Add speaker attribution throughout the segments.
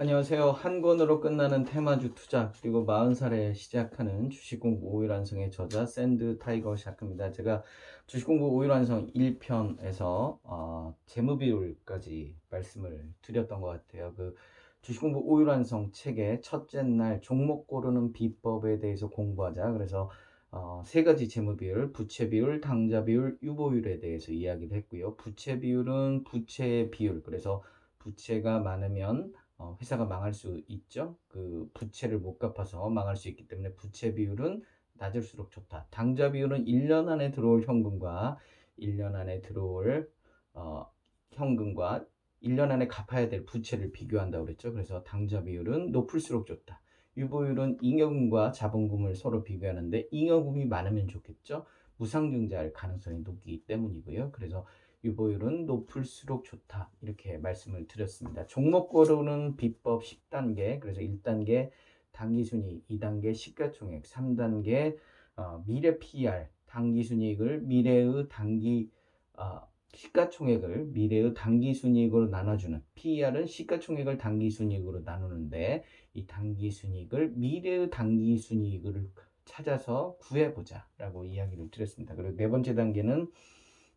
Speaker 1: 안녕하세요. 한 권으로 끝나는 테마주 투자 그리고 40살에 시작하는 주식공부 5일 완성의 저자 샌드 타이거 샤크입니다. 제가 주식공부 5일 완성 1편에서 어, 재무비율까지 말씀을 드렸던 것 같아요. 그 주식공부 5일 완성 책의 첫째 날 종목 고르는 비법에 대해서 공부하자. 그래서 어, 세 가지 재무 비율, 부채 비율, 당좌 비율, 유보율에 대해서 이야기를 했고요. 부채 비율은 부채 비율. 그래서 부채가 많으면 어, 회사가 망할 수 있죠. 그 부채를 못 갚아서 망할 수 있기 때문에 부채 비율은 낮을수록 좋다. 당좌 비율은 1년 안에 들어올 현금과 1년 안에 들어올 어, 현금과 1년 안에 갚아야 될 부채를 비교한다고 그랬죠. 그래서 당좌 비율은 높을수록 좋다. 유보율은 잉여금과 자본금을 서로 비교하는데 잉여금이 많으면 좋겠죠. 무상증자할 가능성이 높기 때문이고요. 그래서 유보율은 높을수록 좋다. 이렇게 말씀을 드렸습니다. 종목 고르는 비법 10단계. 그래서 1단계 단기순이익, 2단계 시가총액, 3단계 어, 미래 PR, 단기순이익을 미래의 단기 어, 시가총액을 미래의 단기순이익으로 나눠주는 PER은 시가총액을 단기순이익으로 나누는데 이 단기순이익을 미래의 단기순이익을 찾아서 구해보자 라고 이야기를 드렸습니다. 그리고 네 번째 단계는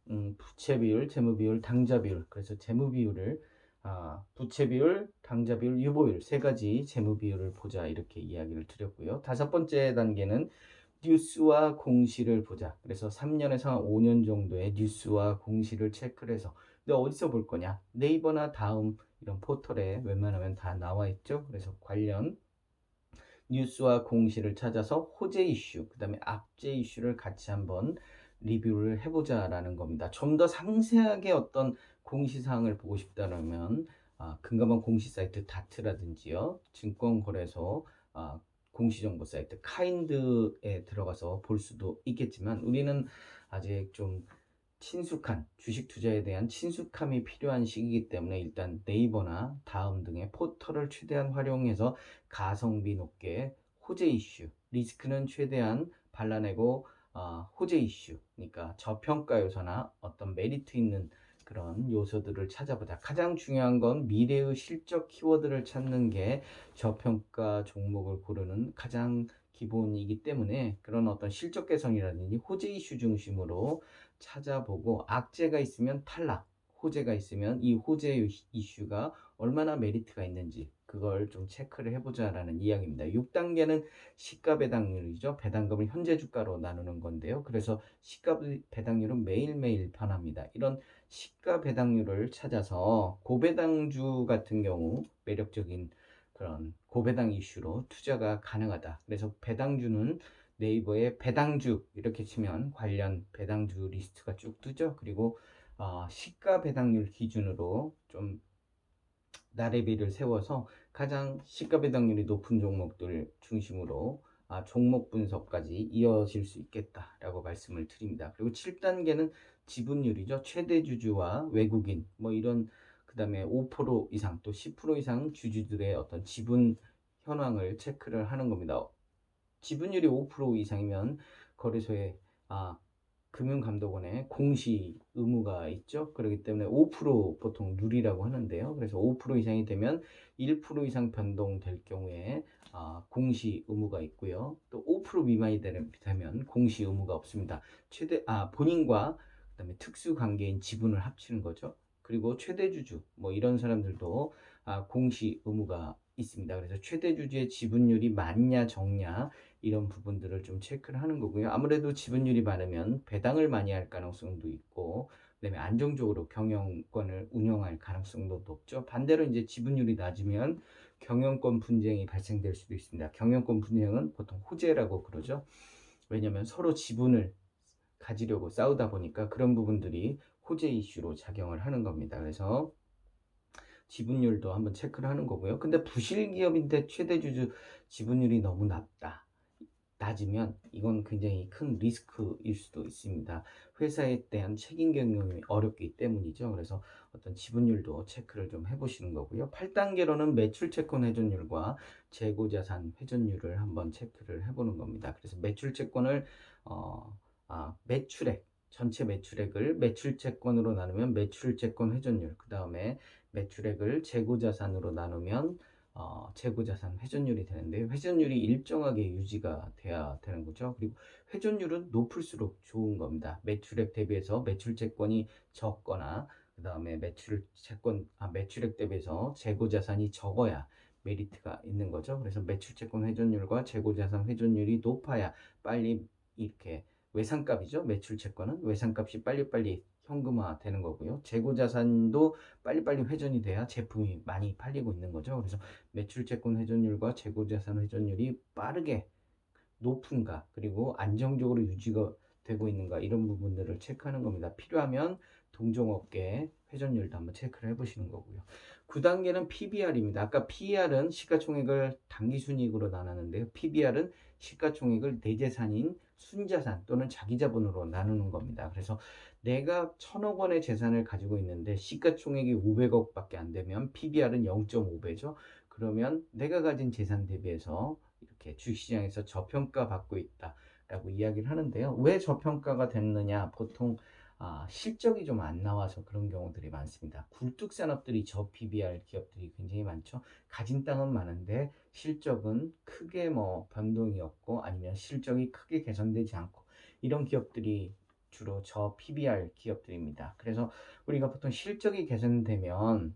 Speaker 1: 음, 부채 비율, 재무 비율, 당좌 비율. 그래서 재무 비율을 아, 부채 비율, 당좌 비율, 유보율 세 가지 재무 비율을 보자 이렇게 이야기를 드렸고요. 다섯 번째 단계는 뉴스와 공시를 보자. 그래서 3년에서 5년 정도의 뉴스와 공시를 체크를 해서 근데 어디서 볼 거냐? 네이버나 다음 이런 포털에 웬만하면 다 나와 있죠. 그래서 관련 뉴스와 공시를 찾아서 호재 이슈, 그 다음에 악재 이슈를 같이 한번 리뷰를 해보자라는 겁니다. 좀 더 상세하게 어떤 공시사항을 보고 싶다면 아, 금감원 공시 사이트 다트라든지요, 증권거래소 아, 공시정보 사이트 카인드에 들어가서 볼 수도 있겠지만 우리는 아직 좀 친숙한 주식 투자에 대한 친숙함이 필요한 시기이기 때문에 일단 네이버나 다음 등의 포털을 최대한 활용해서 가성비 높게 호재 이슈, 리스크는 최대한 발라내고 어, 호재 이슈, 그러니까 저평가 요소나 어떤 메리트 있는 그런 요소들을 찾아보자. 가장 중요한 건 미래의 실적 키워드를 찾는 게 저평가 종목을 고르는 가장 기본이기 때문에 그런 어떤 실적 개선이라든지 호재 이슈 중심으로 찾아보고 악재가 있으면 탈락, 호재가 있으면 이 호재 이슈가 얼마나 메리트가 있는지 그걸 좀 체크를 해보자라는 이야기입니다. 6단계는 시가 배당률이죠. 배당금을 현재 주가로 나누는 건데요. 그래서 시가 배당률은 매일매일 변합니다. 이런 시가 배당률을 찾아서 고배당주 같은 경우 매력적인 그런 고배당 이슈로 투자가 가능하다. 그래서 배당주는 네이버에 배당주 이렇게 치면 관련 배당주 리스트가 쭉 뜨죠. 그리고 어, 시가 배당률 기준으로 좀 나래비를 세워서 가장 시가 배당률이 높은 종목들 중심으로 아, 종목 분석까지 이어질 수 있겠다라고 말씀을 드립니다. 그리고 7단계는 지분율이죠. 최대 주주와 외국인 뭐 이런 그 다음에 5% 이상 또 10% 이상 주주들의 어떤 지분 현황을 체크를 하는 겁니다. 지분율이 5% 이상이면 거래소에 아, 금융감독원에 공시 의무가 있죠. 그렇기 때문에 5% 보통 누리라고 하는데요. 그래서 5% 이상이 되면 1% 이상 변동될 경우에 아, 공시 의무가 있고요. 또 5% 미만이 되면 공시 의무가 없습니다. 최대 아 본인과 그다음에 특수 관계인 지분을 합치는 거죠. 그리고 최대 주주 뭐 이런 사람들도 아, 공시 의무가 있습니다. 그래서 최대 주주의 지분율이 많냐 적냐 이런 부분들을 좀 체크를 하는 거고요. 아무래도 지분율이 많으면 배당을 많이 할 가능성도 있고 그다음에 안정적으로 경영권을 운영할 가능성도 높죠. 반대로 이제 지분율이 낮으면 경영권 분쟁이 발생될 수도 있습니다. 경영권 분쟁은 보통 호재라고 그러죠. 왜냐하면 서로 지분을 가지려고 싸우다 보니까 그런 부분들이 호재 이슈로 작용을 하는 겁니다. 그래서 지분율도 한번 체크를 하는 거고요. 근데 부실 기업인데 최대 주주 지분율이 너무 낮다. 낮으면 이건 굉장히 큰 리스크일 수도 있습니다. 회사에 대한 책임 경영이 어렵기 때문이죠. 그래서 어떤 지분율도 체크를 좀 해보시는 거고요. 8단계로는 매출 채권 회전율과 재고 자산 회전율을 한번 체크를 해보는 겁니다. 그래서 매출 채권을 어, 아, 매출액 전체 매출액을 매출 채권으로 나누면 매출 채권 회전율, 그 다음에 매출액을 재고자산으로 나누면 어, 재고자산 회전율이 되는데 회전율이 일정하게 유지가 돼야 되는 거죠. 그리고 회전율은 높을수록 좋은 겁니다. 매출액 대비해서 매출 채권이 적거나 그 다음에 매출 채권 아, 매출액 대비해서 재고자산이 적어야 메리트가 있는 거죠. 그래서 매출 채권 회전율과 재고자산 회전율이 높아야 빨리 이렇게 외상값이죠. 매출 채권은 외상값이 빨리빨리 현금화 되는 거고요. 재고 자산도 빨리빨리 회전이 돼야 제품이 많이 팔리고 있는 거죠. 그래서 매출 채권 회전율과 재고 자산 회전율이 빠르게 높은가 그리고 안정적으로 유지가 되고 있는가 이런 부분들을 체크하는 겁니다. 필요하면 동종업계 회전율도 한번 체크를 해보시는 거고요. 9단계는 PBR입니다. 아까 PER은 시가총액을 당기순이익으로 나눴는데요. PBR은 시가총액을 내재산인 순자산 또는 자기자본으로 나누는 겁니다. 그래서 내가 천억 원의 재산을 가지고 있는데 시가총액이 500억밖에 안 되면 PBR은 0.5배죠. 그러면 내가 가진 재산 대비해서 이렇게 주식시장에서 저평가 받고 있다라고 이야기를 하는데요. 왜 저평가가 됐느냐? 보통 아, 실적이 좀 안 나와서 그런 경우들이 많습니다. 굴뚝 산업들이 저 PBR 기업들이 굉장히 많죠. 가진 땅은 많은데 실적은 크게 뭐 변동이 없고 아니면 실적이 크게 개선되지 않고 이런 기업들이 주로 저 PBR 기업들입니다. 그래서 우리가 보통 실적이 개선되면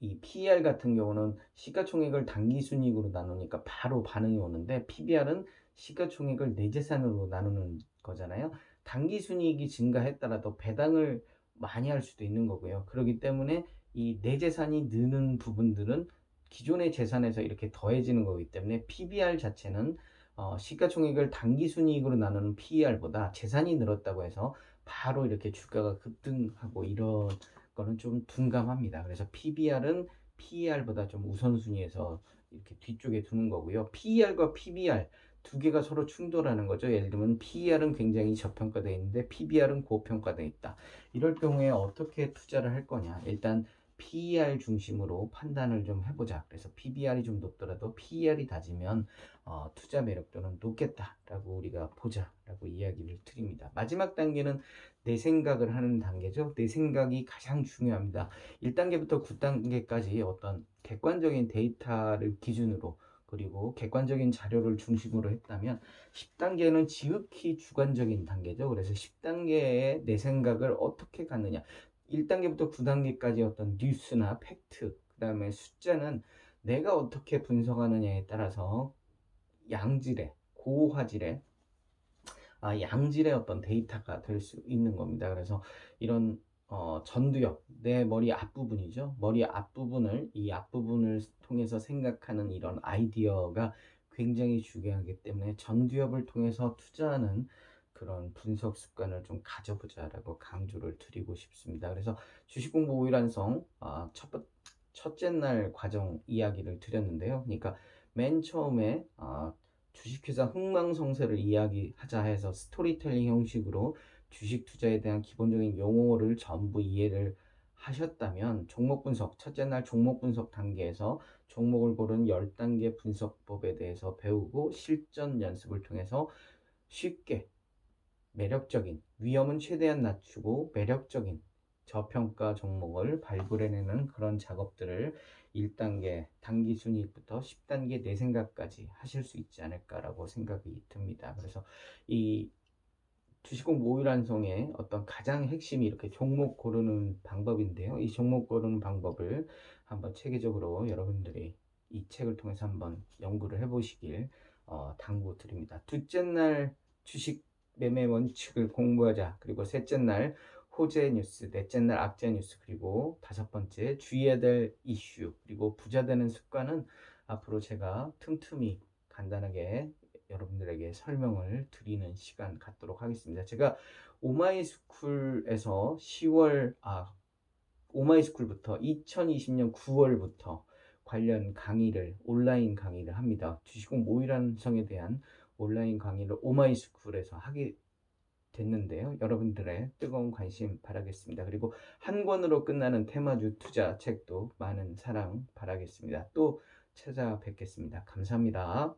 Speaker 1: 이 PER 같은 경우는 시가총액을 단기순이익으로 나누니까 바로 반응이 오는데 PBR은 시가총액을 내 재산으로 나누는 거잖아요. 단기 순이익이 증가했더라도 배당을 많이 할 수도 있는 거고요. 그렇기 때문에 이 내 재산이 느는 부분들은 기존의 재산에서 이렇게 더해지는 거기 때문에 PBR 자체는 어, 시가총액을 단기 순이익으로 나누는 PER보다 재산이 늘었다고 해서 바로 이렇게 주가가 급등하고 이런 거는 좀 둔감합니다. 그래서 PBR은 PER보다 좀 우선순위에서 이렇게 뒤쪽에 두는 거고요. PER과 PBR 두 개가 서로 충돌하는 거죠. 예를 들면 PER은 굉장히 저평가되어 있는데 PBR은 고평가되어 있다. 이럴 경우에 어떻게 투자를 할 거냐? 일단 PER 중심으로 판단을 좀 해보자. 그래서 PBR이 좀 높더라도 PER이 낮으면 어, 투자 매력도는 높겠다라고 우리가 보자라고 이야기를 드립니다. 마지막 단계는 내 생각을 하는 단계죠. 내 생각이 가장 중요합니다. 1단계부터 9단계까지 어떤 객관적인 데이터를 기준으로 그리고 객관적인 자료를 중심으로 했다면 10단계는 지극히 주관적인 단계죠. 그래서 10단계의 내 생각을 어떻게 갖느냐. 1단계부터 9단계까지 어떤 뉴스나 팩트, 그 다음에 숫자는 내가 어떻게 분석하느냐에 따라서 양질의, 고화질의, 아, 양질의 어떤 데이터가 될 수 있는 겁니다. 그래서 이런 어, 전두엽, 내 머리 앞부분이죠. 머리 앞부분을, 이 앞부분을 통해서 생각하는 이런 아이디어가 굉장히 중요하기 때문에 전두엽을 통해서 투자하는 그런 분석 습관을 좀 가져보자라고 강조를 드리고 싶습니다. 그래서 주식 공부 오일한성 아, 첫, 첫째 날 과정 이야기를 드렸는데요. 그러니까 맨 처음에 아, 주식회사 흥망성쇠를 이야기하자 해서 스토리텔링 형식으로 주식 투자에 대한 기본적인 용어를 전부 이해를 하셨다면 종목 분석, 첫째 날 종목 분석 단계에서 종목을 고른 10단계 분석법에 대해서 배우고 실전 연습을 통해서 쉽게 매력적인 위험은 최대한 낮추고 매력적인 저평가 종목을 발굴해내는 그런 작업들을 1단계 단기 순위부터 10단계 내 생각까지 하실 수 있지 않을까라고 생각이 듭니다. 그래서 이 주식공 모의란송의 어떤 가장 핵심이 이렇게 종목 고르는 방법인데요. 이 종목 고르는 방법을 한번 체계적으로 여러분들이 이 책을 통해서 한번 연구를 해보시길 어, 당부 드립니다. 둘째 날 주식 매매 원칙을 공부하자. 그리고 셋째 날 호재 뉴스, 넷째 날 악재 뉴스, 그리고 다섯 번째 주의해야 될 이슈, 그리고 부자 되는 습관은 앞으로 제가 틈틈이 간단하게 여러분들에게 설명을 드리는 시간 갖도록 하겠습니다. 제가 오마이스쿨에서 10월, 아, 오마이스쿨부터 2020년 9월부터 관련 강의를, 온라인 강의를 합니다. 주식공 모의란 성에 대한 온라인 강의를 오마이스쿨에서 하게 됐는데요. 여러분들의 뜨거운 관심 바라겠습니다. 그리고 한 권으로 끝나는 테마주 투자 책도 많은 사랑 바라겠습니다. 또 찾아뵙겠습니다. 감사합니다.